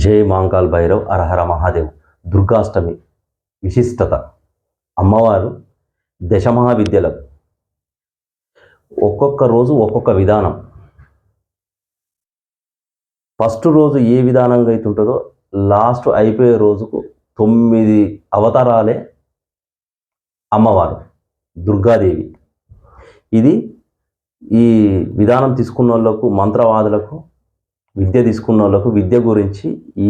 జై మాంకాల్ భైరవ్ అరహర మహాదేవ్. దుర్గాష్టమి విశిష్టత. అమ్మవారు దశమహావిద్యలు ఒక్కొక్క రోజు ఒక్కొక్క విధానం. ఫస్ట్ రోజు ఏ విధానంగా అయితే ఉంటుందో లాస్ట్ అయిపోయే రోజుకు తొమ్మిది అవతారాలే అమ్మవారు దుర్గాదేవి. ఇది ఈ విధానం తీసుకున్న వాళ్ళకు మంత్రవాదులకు విద్య తీసుకున్న వాళ్ళకు విద్య గురించి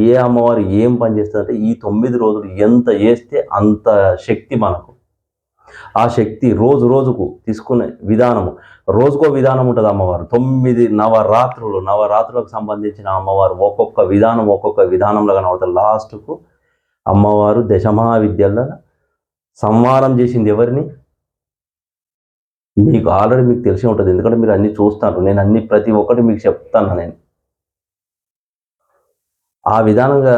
ఏ అమ్మవారు ఏం పని చేస్తుందంటే ఈ తొమ్మిది రోజులు ఎంత చేస్తే అంత శక్తి మనకు. ఆ శక్తి రోజు రోజుకు తీసుకునే విధానము. రోజుకో విధానం ఉంటుంది అమ్మవారు. తొమ్మిది నవరాత్రులు నవరాత్రులకు సంబంధించిన అమ్మవారు ఒక్కొక్క విధానం ఒక్కొక్క విధానంలో కనబడుతుంది లాస్ట్కు అమ్మవారు దశమహావిద్యల సంహారం చేసింది ఎవరిని? మీకు ఆల్రెడీ మీకు తెలిసి ఉంటుంది. ఎందుకంటే మీరు అన్ని చూస్తారు నేను అన్ని ప్రతి ఒక్కటి మీకు చెప్తాను నేను. ఆ విధానంగా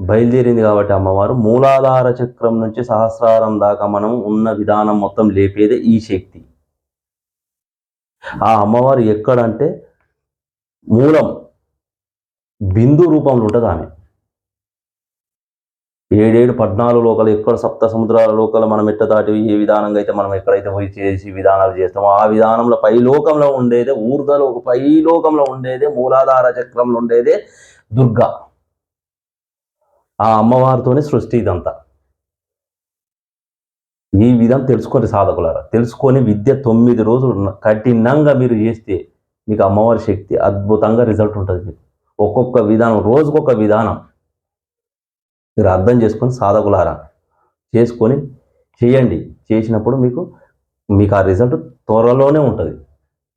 బయలుదేరింది కాబట్టి అమ్మవారు మూలాధార చక్రం నుంచి సహస్రారం దాకా మనం ఉన్న విధానం మొత్తం లేపేదే ఈ శక్తి. ఆ అమ్మవారు ఎక్కడంటే మూలం బిందు రూపంలో ఉంటుంది ఆమె. ఏడేడు పద్నాలుగు లోకలు ఎక్కడ సప్త సముద్రాల లోకలు మనం ఎట్ట దాటి ఏ విధానంగా అయితే మనం ఎక్కడైతే పోయి చేసి విధానాలు చేస్తామో ఆ విధానంలో పై లోకంలో ఉండేదే ఊర్ధలో పై లోకంలో ఉండేదే మూలాధార చక్రంలో ఉండేదే దుర్గా. ఆ అమ్మవారితోనే సృష్టి ఇదంతా. ఈ విధం తెలుసుకొని సాధకులారా. తెలుసుకొని విద్య తొమ్మిది రోజులు కఠినంగా మీరు చేస్తే మీకు అమ్మవారి శక్తి అద్భుతంగా రిజల్ట్ ఉంటుంది మీకు. ఒక్కొక్క విధానం రోజుకొక విధానం. మీరు అర్థం చేసుకొని సాధకులారా చేసుకొని చేయండి. చేసినప్పుడు మీకు మీకు ఆ రిజల్ట్ త్వరలోనే ఉంటుంది.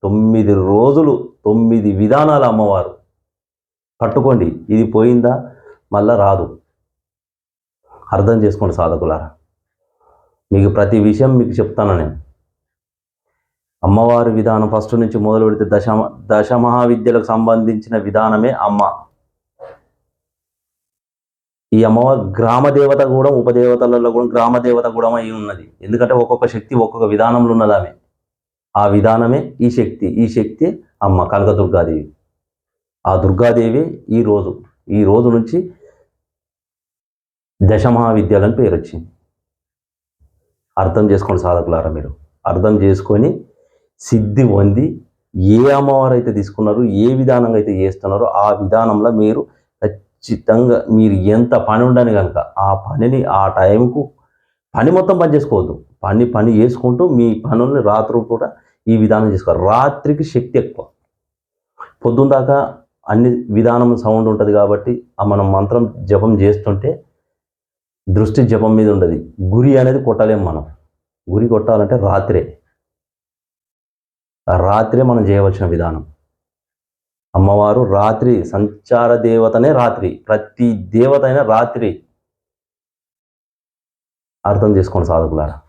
తొమ్మిది రోజులు తొమ్మిది విధానాల అమ్మవారు. పట్టుకోండి. ఇది పోయిందా? మళ్ళా రాదు. అర్థం చేసుకోండి సాధకులారా. మీకు ప్రతి విషయం మీకు చెప్తాను నేను. అమ్మవారి విధానం ఫస్ట్ నుంచి మొదలు పెడితే దశ దశ మహావిద్యలకు సంబంధించిన విధానమే అమ్మ. ఈ అమ్మవారి గ్రామ దేవత కూడా ఉపదేవతలలో కూడా గ్రామదేవత కూడా అయి ఉన్నది. ఎందుకంటే ఒక్కొక్క శక్తి ఒక్కొక్క విధానంలో ఉన్నది ఆమె. ఆ విధానమే ఈ శక్తి ఈ శక్తి అమ్మ కనకదుర్గాదేవి. ఆ దుర్గాదేవి ఈ రోజు ఈ రోజు నుంచి దశమహావిద్యాలని పేరు వచ్చింది అర్థం చేసుకోండి సాధకులారా మీరు. అర్థం చేసుకొని సిద్ధి పొంది ఏ అమ్మవారు అయితే తీసుకున్నారో ఏ విధానంగా అయితే చేస్తున్నారో ఆ విధానంలో మీరు ఖచ్చితంగా మీరు ఎంత పని ఉండని కనుక ఆ పనిని ఆ టైంకు పని మొత్తం పని చేసుకోవద్దు. పని పని చేసుకుంటూ మీ పనుల్ని రాత్రి కూడా ఈ విధానం చేసుకోవాలి. రాత్రికి శక్తి ఎక్కువ. పొద్దున్న దాకా అన్ని విధానం సౌండ్ ఉంటుంది కాబట్టి ఆ మనం మంత్రం జపం చేస్తుంటే దృష్టి జపం మీద ఉండదు. గురి అనేది కొట్టలేం మనం. గురి కొట్టాలంటే రాత్రే. రాత్రే మనం చేయవలసిన విధానం. అమ్మవారు రాత్రి సంచార దేవతనే రాత్రి. ప్రతి దేవత అయినా రాత్రి అర్థం చేసుకోండి సాధకులారా.